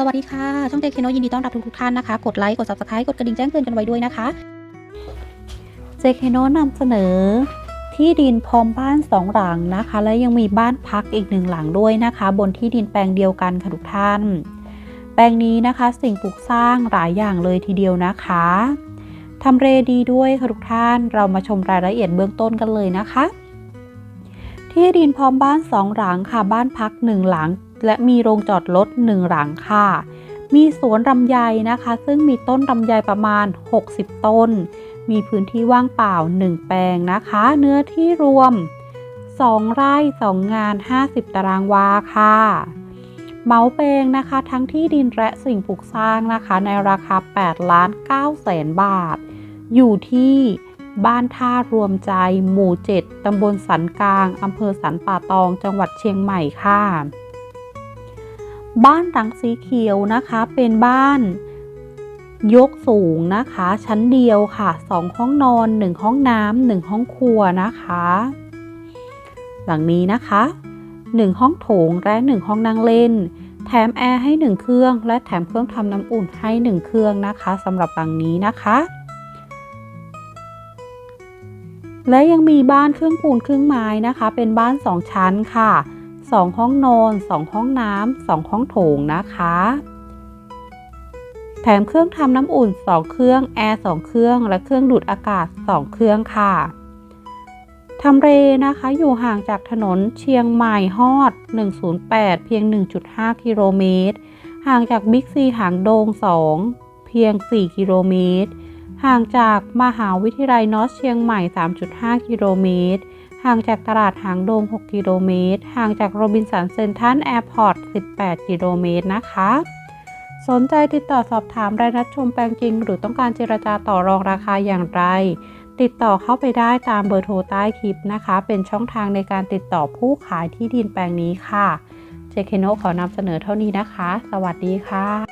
สวัสดีค่ะ ช่องเจคเคโนยินดีต้อนรับทุกๆท่านนะคะ กดไลค์ กด subscribe กดกระดิ่งแจ้งเตือนกันไว้ด้วยนะคะเจคเคโนนำเสนอที่ดินพร้อมบ้านสองหลังนะคะ และยังมีบ้านพักอีกหนึ่งหลังด้วยนะคะ บนที่ดินแปลงเดียวกันค่ะทุกท่าน แปลงนี้นะคะสิ่งปลูกสร้างหลายอย่างเลยทีเดียวนะคะทำเลดีด้วยค่ะทุกท่านเรามาชมรายละเอียดเบื้องต้นกันเลยนะคะ ที่ดินพร้อมบ้านสองหลังค่ะบ้านพักหนึ่งหลัง และมีโรงจอดรถหนึ่งหลังค่ะ มีสวนลำไยนะคะ ซึ่งมีต้นลำไยประมาณ 60 ต้น มีพื้นที่ว่างเปล่า 1 แปลงนะคะ เนื้อที่รวม 2 ไร่ 2 งาน 50 ตารางวาค่ะเมาแปลงนะคะ ทั้งที่ดินและสิ่งปลูกสร้างนะคะ ในราคา 8 ล้าน9แสนบาท อยู่ที่บ้านท่ารวมใจ หมู่ 7 ตำบลสันกลาง อำเภอสันป่าตอง จังหวัดเชียงใหม่ค่ะ บ้านหลังสีเขียวนะคะเป็นบ้านยกสูงนะคะ ชั้นเดียวค่ะ2ห้องนอน1ห้องน้ำ1ห้องครัวนะคะ หลังนี้นะคะ1ห้องโถงและ1ห้องนั่งเล่น แถมแอร์ให้1เครื่อง และแถมเครื่องทำน้ำอุ่นให้1เครื่องนะคะสำหรับหลังนี้นะคะ และยังมีบ้านเครึ่องปูนครึ่งไม้นะคะ เป็นบ้าน2ชั้นค่ะ 2 ห้องนอน2 ห้องน้ำ2 ห้องโถงนะคะ แถมเครื่องทำน้ำอุ่น 2 เครื่องแอร์2เครื่อง และเครื่องดูดอากาศ 2 เครื่องค่ะทำเลนะคะอยู่ห่างจากถนนเชียงใหม่ฮอด 108 เพียง 1.5 กิโลเมตร ห่างจากบิ๊กซีหางโดง 2 เพียง 4 กิโลเมตร ห่างจากมหาวิทยาลัยนอสเชียงใหม่ 3.5 กิโลเมตร ห่างจากตลาดหางดง 6 กิโลเมตร ห่างจากโรบินสันเซ็นทรัลแอร์พอร์ต 18 กิโลเมตรนะคะ สนใจติดต่อสอบถามรายนัดชมแปลงจริง หรือต้องการเจรจาต่อรองราคาอย่างไร ติดต่อเข้าไปได้ตามเบอร์โทรใต้คลิปนะคะ เป็นช่องทางในการติดต่อผู้ขายที่ดินแปลงนี้ค่ะ เจเคโนขอนำเสนอเท่านี้นะคะ สวัสดีค่ะ